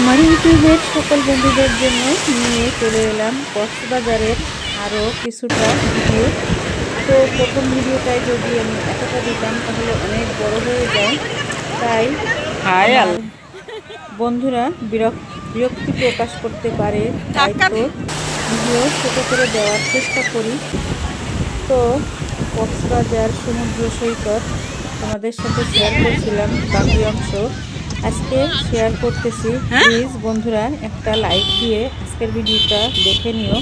আমার ইউটিউবের সকল বন্ধুদের জন্য নিয়ে চলে এলাম কক্সবাজারের আরও কিছুটা ভিডিও। তো প্রথম ভিডিওটায় যদি আমি এতটা দিতাম তাহলে অনেক বড় হয়ে যায়। তাই বন্ধুরা বিরক- বিরক্তি প্রকাশ করতে পারে। তাই তো ভিডিও ছোট করে দেওয়ার চেষ্টা করি। তো কক্সবাজার সমুদ্র সৈকত তোমাদের সাথে শেয়ার করছিলাম বাকি অংশ। আজকে শেয়ার করতেছি। প্লিজ বন্ধুরা একটা লাইক দিয়ে আজকের ভিডিওটা দেখে নিও।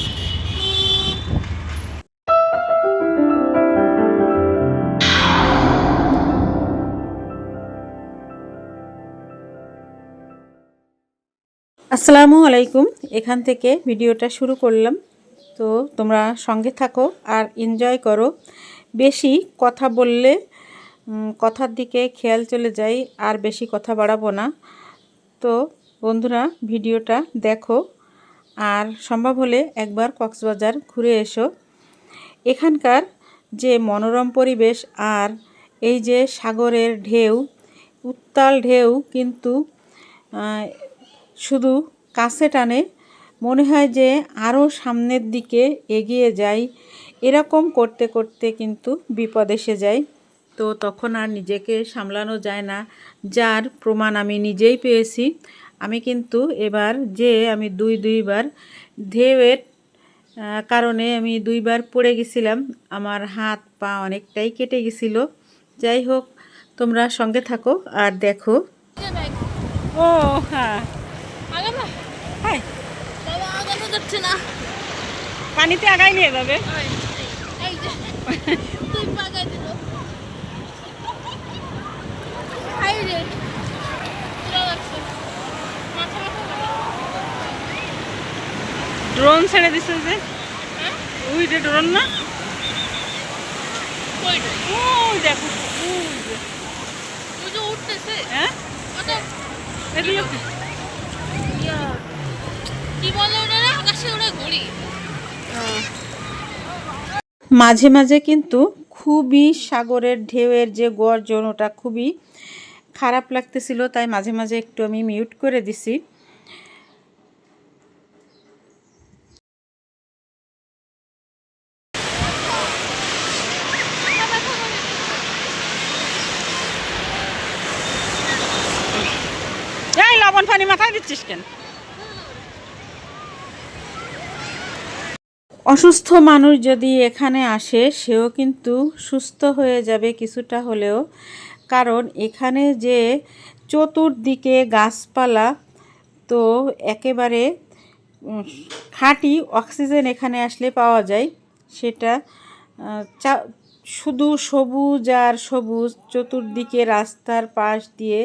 আসসালামু আলাইকুম। এখান থেকে ভিডিওটা শুরু করলাম। তো তোমরা সঙ্গে থাকো আর এনজয় করো। বেশি কথা বললে কথার দিকে খেয়াল চলে যায় আর বেশি কথা বাড়াবো না। তো, বন্ধুরা, ভিডিওটা দেখো, আর সম্ভব হলে একবার কক্সবাজার ঘুরে এসো। এখানকার যে মনোরম পরিবেশ আর এই যে সাগরের ঢেউ, উত্তাল ঢেউ কিন্তু শুধু কাছে টানে, মনে হয় যে আরও সামনের দিকে এগিয়ে যাই। এরকম করতে করতে কিন্তু বিপদ এসে যায়। তো তখন আর নিজেকে সামলানো যায় না। যার প্রমাণ আমি নিজেই পেয়েছি। আমি কিন্তু এবার যে আমি দুই দুইবার ঢেউয়ের কারণে আমি দুইবার পড়ে গেছিলাম। আমার হাত পা অনেকটাই কেটে গেছিল। যাই হোক তোমরা সঙ্গে থাকো আর দেখো। ও হ্যাঁ। পানিতে আগাই নিয়ে যাবে এই যে তুই পাগাই দিল হাই রে চলে যাচ্ছে মাথা মাথা লাগে। ড্রোন ছেড়ে দিছে যে। ওই যে ড্রোন না? হ্যাঁ? মাঝে মাঝে কিন্তু খুবই সাগরের ঢেউয়ের যে গর্জন, ওটা খুবই খারাপ লাগতেছিল, তাই মাঝে মাঝে একটু আমি মিউট করে দিছি। লবণ পানি দিচ্ছিস কেন? অসুস্থ মানুষ যদি এখানে আসে, সেও কিন্তু সুস্থ হয়ে যাবে কিছুটা হলেও। কারণ এখানে যে চতুর্দিকে গাছপালা, তো একেবারে খাঁটি অক্সিজেন এখানে আসলে পাওয়া যায়। সেটা চা, শুধু সবুজ আর সবুজ, চতুর্দিকে রাস্তার পাশ দিয়ে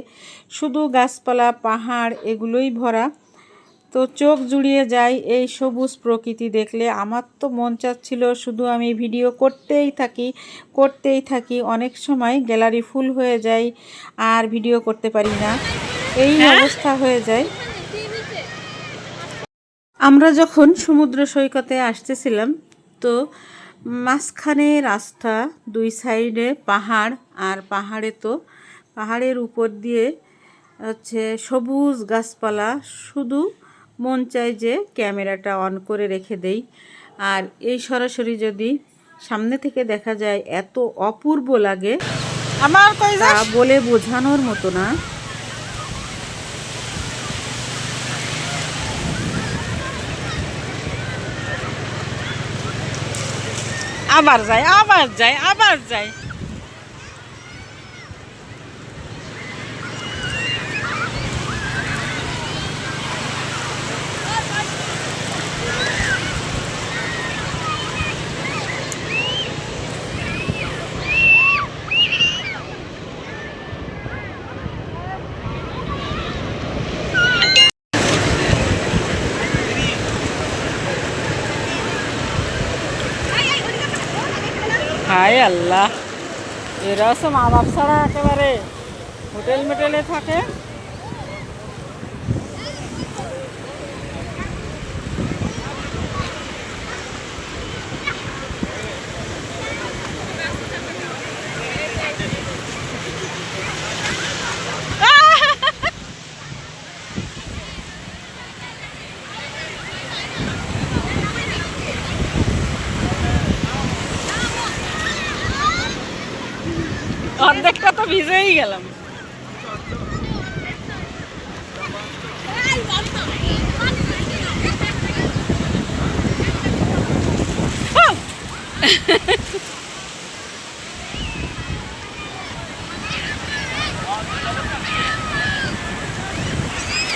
শুধু গাছপালা, পাহাড় এগুলোই ভরা। তো চোখ জুড়িয়ে যায় এই সবুজ প্রকৃতি দেখলে। আমার তো মন চাচ্ছিল শুধু আমি ভিডিও করতেই থাকি করতেই থাকি। অনেক সময় গ্যালারি ফুল হয়ে যায় আর ভিডিও করতে পারি না। এই অবস্থা হয়ে যায়। আমরা যখন সমুদ্র সৈকতে আসতেছিলাম তো মাঝখানে রাস্তা দুই সাইডে পাহাড় আর পাহাড়ে তো পাহাড়ের উপর দিয়ে হচ্ছে সবুজ গাছপালা। শুধু মন চায় যে ক্যামেরাটা অন করে রেখে দেই। আর এই সরাসরি যদি সামনে থেকে দেখা যায় এত অপূর্ব লাগে আমার তা বলে বোঝানোর মতো না। আবার যায় আবার যায় আবার যায় হায় আল্লাহ। এরা সব মা বাপ ছাড়া একেবারে হোটেল মেটেলে থাকে। ভিজেই গেলাম।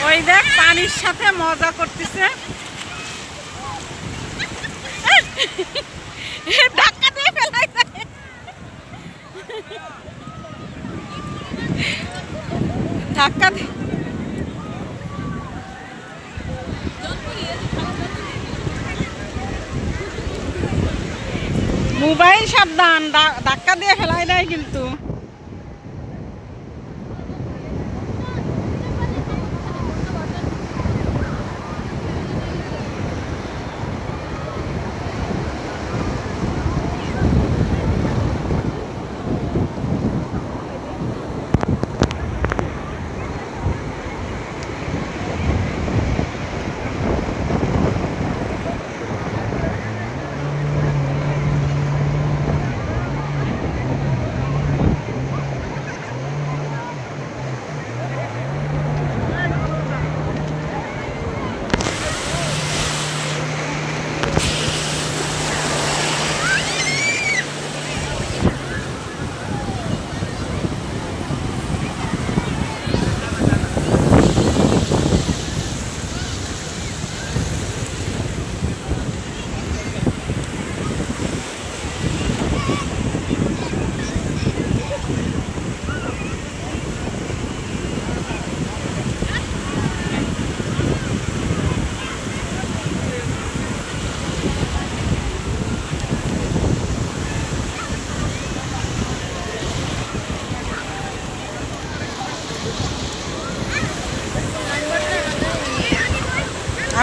ওই দেখ পানির সাথে মজা করতেছে। ধাক্কা দিয়ে ফেলাইছে ধাক্কা মোবাইল সাবধান ধাক্কা দিয়ে ফেলাই দেয় কিন্তু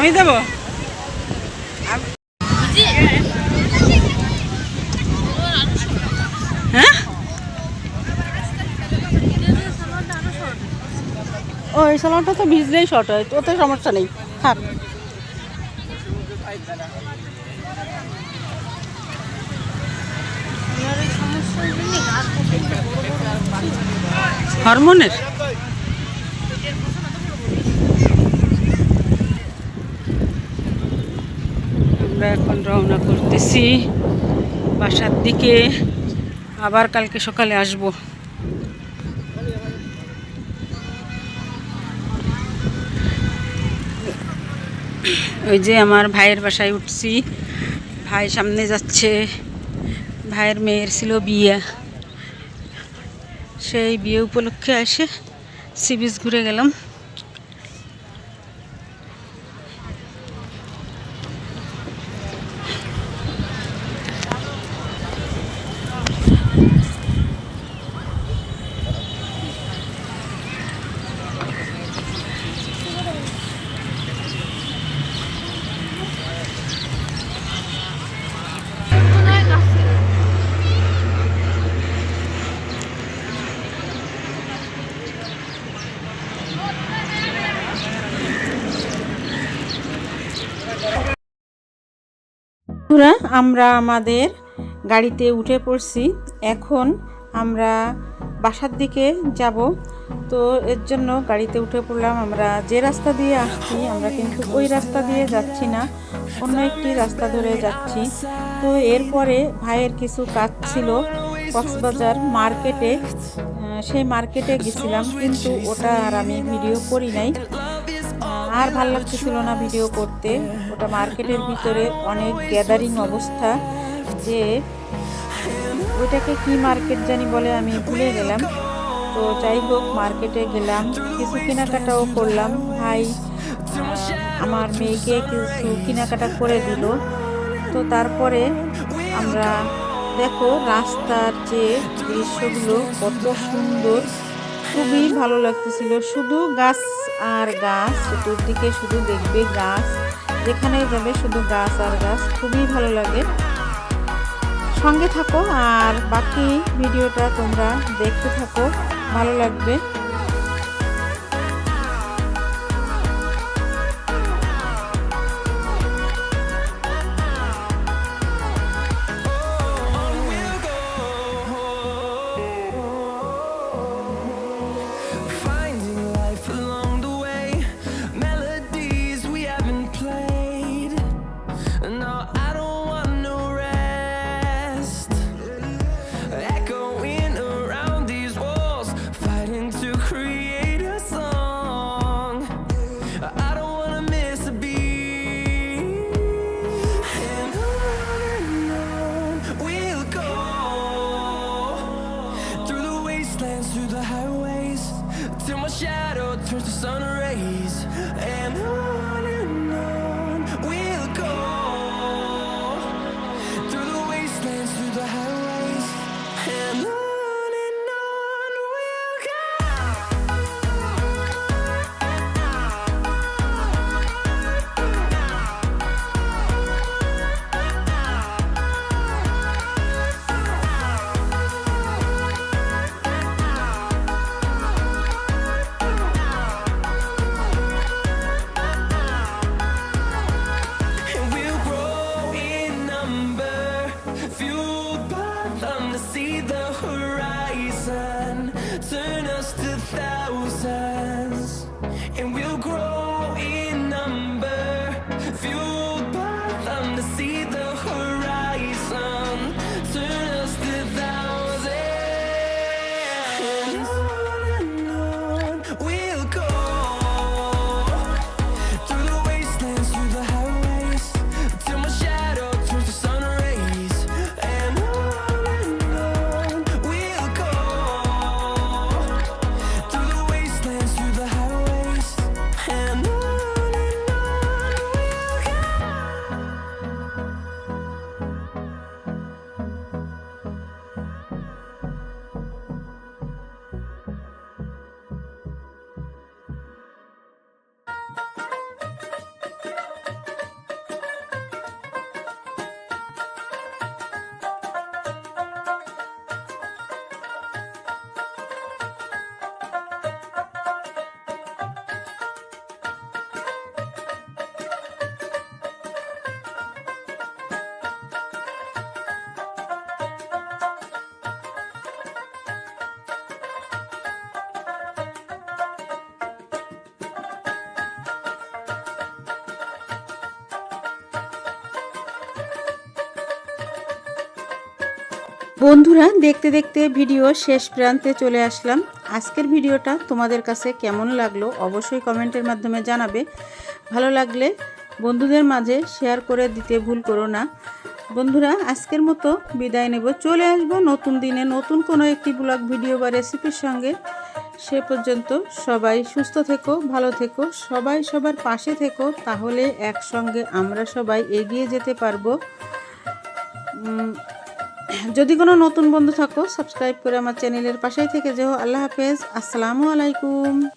আমি দেবো হ্যাঁ? ও, এই সালোয়ারটা তো ভিজলেই শর্ট হয়, ওতে সমস্যা নেই, থাক। হরমোনের আমরা এখন রওনা করতেছি বাসার দিকে আবার কালকে সকালে আসব। ওই যে আমার ভাইয়ের বাসায় উঠছি। ভাই সামনে যাচ্ছে। ভাইয়ের মেয়ের ছিল বিয়ে। সেই বিয়ে উপলক্ষে এসে সি ঘুরে গেলাম। বন্ধুরা, আমরা আমাদের গাড়িতে উঠে পড়ছি। এখন আমরা বাসার দিকে যাব। তো এর জন্য গাড়িতে উঠে পড়লাম। আমরা যে রাস্তা দিয়ে আসছি, আমরা কিন্তু ওই রাস্তা দিয়ে যাচ্ছি না। অন্য একটি রাস্তা ধরে যাচ্ছি। তো এরপরে ভাইয়ের কিছু কাজ ছিল কক্সবাজার মার্কেটে। সেই মার্কেটে গেছিলাম, কিন্তু ওটা আর আমি ভিডিও করি নাই। আর ভালো লাগতেছিল না ভিডিও করতে। ওটা মার্কেটের ভিতরে অনেক গ্যাদারিং অবস্থা যে ওইটাকে কি মার্কেট জানি বলে আমি ভুলে গেলাম। তো যাই হোক, মার্কেটে গেলাম, কিছু কেনাকাটাও করলাম। ভাই আমার মেয়েকে কিছু কেনাকাটা করে দিল। তো তারপরে আমরা দেখো রাস্তার যে দৃশ্যগুলো কত সুন্দর। খুবই ভালো লাগতেছিল। শুধু গাছ আর গাছ, চতুর্দিকে শুধু দেখবে গাছ, যেখানে যাবে শুধু গাছ আর গাছ, খুবই ভালো লাগে। সঙ্গে থাকো আর বাকি ভিডিওটা তোমরা দেখতে থাকো, ভালো লাগবে। sun Turn us to thousand বন্ধুরা, দেখতে দেখতে ভিডিও শেষ প্রান্তে চলে আসলাম। আজকের ভিডিওটা তোমাদের কাছে কেমন লাগল অবশ্যই কমেন্টের মাধ্যমে জানাবে। ভালো লাগলে বন্ধুদের মাঝে শেয়ার করে দিতে ভুল করো না। বন্ধুরা, আজকের মতো বিদায় নেব। চলে আসব নতুন দিনে নতুন কোনো একটি ব্লগ, ভিডিও বা রেসিপির সঙ্গে। সে পর্যন্ত সবাই সুস্থ থেকো, ভালো থেকো, সবাই সবার পাশে থেকো, তাহলে একসঙ্গে আমরা সবাই এগিয়ে যেতে পারব। যদি কোনো নতুন বন্ধু থাকো সাবস্ক্রাইব করে আমার চ্যানেলের পাশেই থেকে যেও। আল্লাহ হাফেজ। আসসালামু আলাইকুম।